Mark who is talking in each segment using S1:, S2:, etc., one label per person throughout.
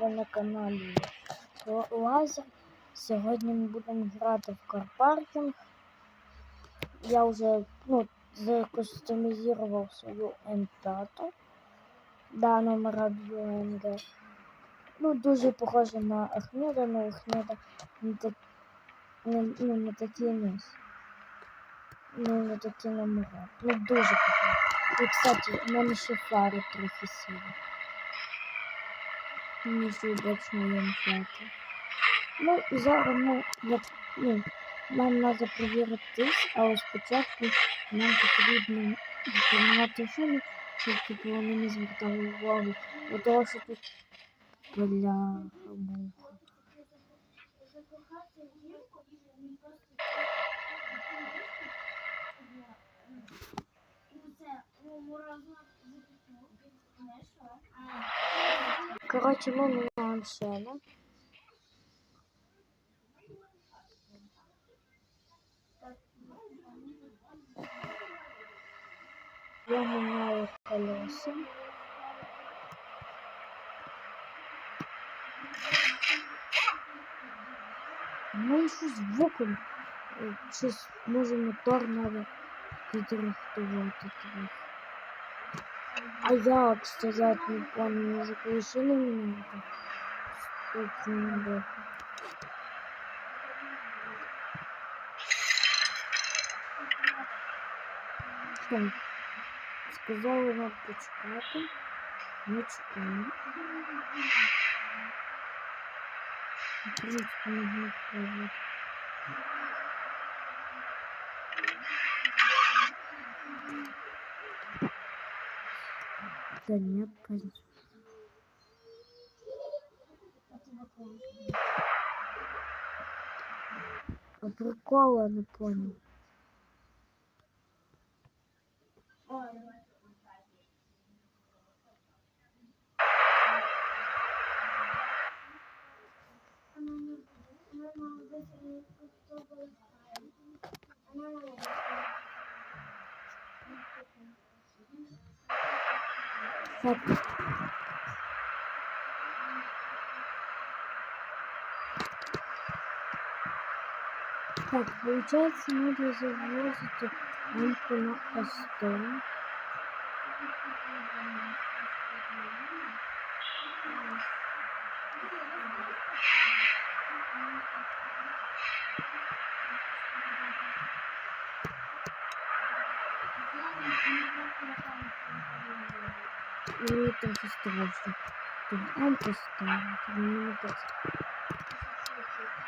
S1: ви на каналі Лазер. Сьогодні ми будемо грати в карпаркінг. Я вже ну, закустомізував свою М5. Да, номера BUMG. Ну, дуже похоже на Ахмеда, но Ахмеда не, так, не, ну, не такі низ. Ну, не такі номера. Ну, дуже похоже. І, кстати, в мене ще фари трохи сіли. Ніж удачно їм плати. Ну, і зараз ми, як, ну, нам треба перевірити, але спочатку нам потрібно поміняти шини, щоб типу, вони не звертали увагу. До того, що тут бляха муха. Коротше, ми міняємо шини. Я міняю колеса. Ну і що звуком? Е, Щось може мотор треба підрихтувати трохи. А як сказати, не пам'ятаю, може коли шини міняти? Тут не буде. Так, сказали нам почекати. Ми чекаємо. В принципі, можна пробувати. Да конечно. А прикола не понял. Так. Так, получается, надо завозить лампу на Астон. Ну, это осторожно. Тут М поставить, не надо.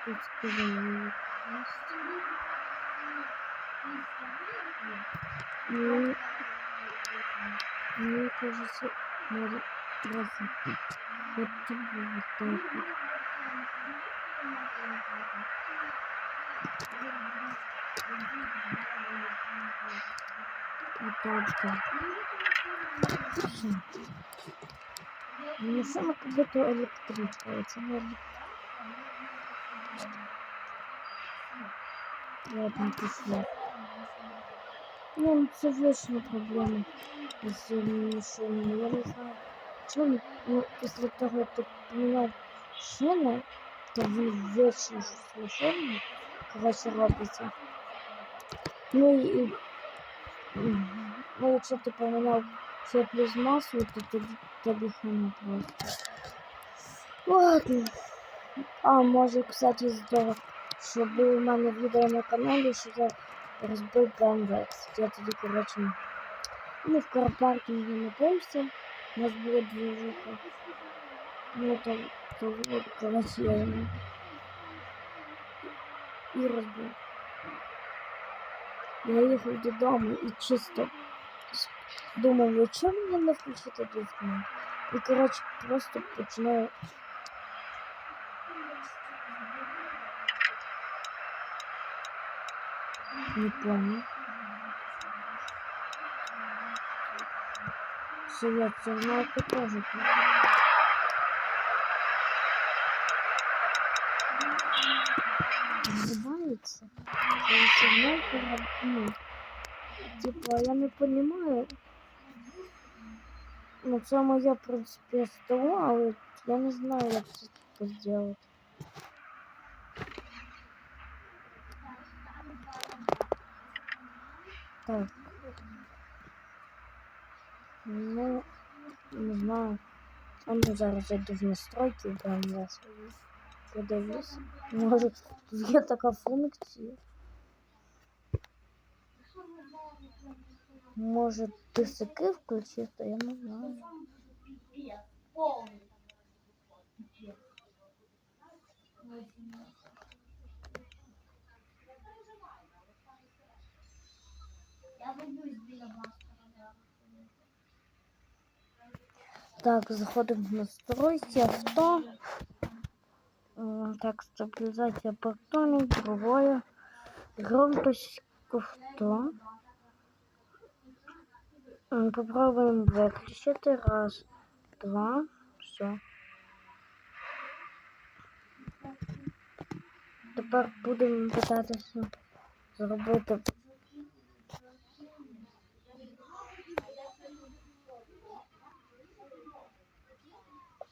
S1: Тут сказали, Ну, мне кажется, надо просто вот тут вот так вот. Вот так вот. Всё. Ну, саме как будто электричка, это не Ладно, пішли. Ну, це вічна проблема з машинами. Я не знаю. Чому ну, після того, як ти поміняв шини, то він вічно з машинами, коротше, робиться. Ну і, і ну, якщо ти поміняв все плюс масу, то тоді тобі хана просто. Ладно. А, може, кстати, здорово, що було в мене відео на каналі, що я розбив BMW. Я тоді, коротше, ну, в карпаркінгі напився. У нас було движуха. Ну, то, то, от, коротше, я йому і розбив. Я їхав додому і чисто с- думав, ну чому мені не включити дифтмент? І, коротше, просто починаю Не понял. Все, я сигналку тоже. Называется? Сигналку, ну, типа, я не понимаю. Ну, це моє, в принципі, СТО, але Я не знаю, як це зробити. Так. Ну, не знаю. А ну зараз зайду в настройки прям я свої. Подивлюсь. Може, тут є така функція. Може, тисяки включити, я не знаю.
S2: Я боюсь біля бластера. да.
S1: Так, заходимо в настройки авто. Так, стабилизация портоник, другое. Громкость. М, Попробуем выключить. Раз, два, все. Тепер будемо питатися зробити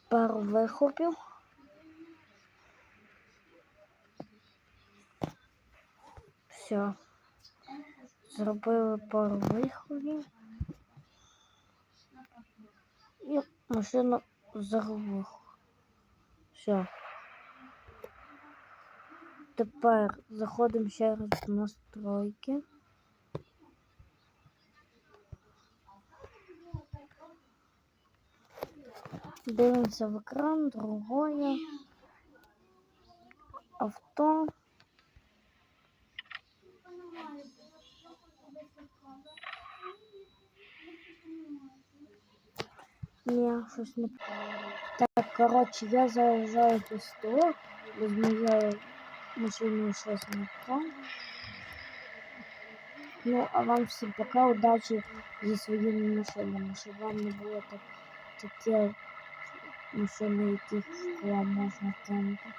S1: пару вихопів. Все. Зробили пару вихопів. І машина заглухла. Все. Тепер заходимо ще раз в настройки. Дивимося в екран, другое. Авто. Ні, щось не Так, коротше, я заїжджаю до СТО, без моєї машини щось не то. Ну, а вам всім пока, удачі зі своїми машинами, щоб вам не було так, таке машини, яких вам можна тянути.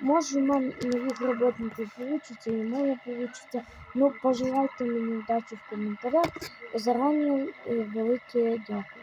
S1: Може, у мене нових роботників получиться, і в мене получиться. Ну, пожелайте мені удачі в коментарях. Зарані е, велике дякую.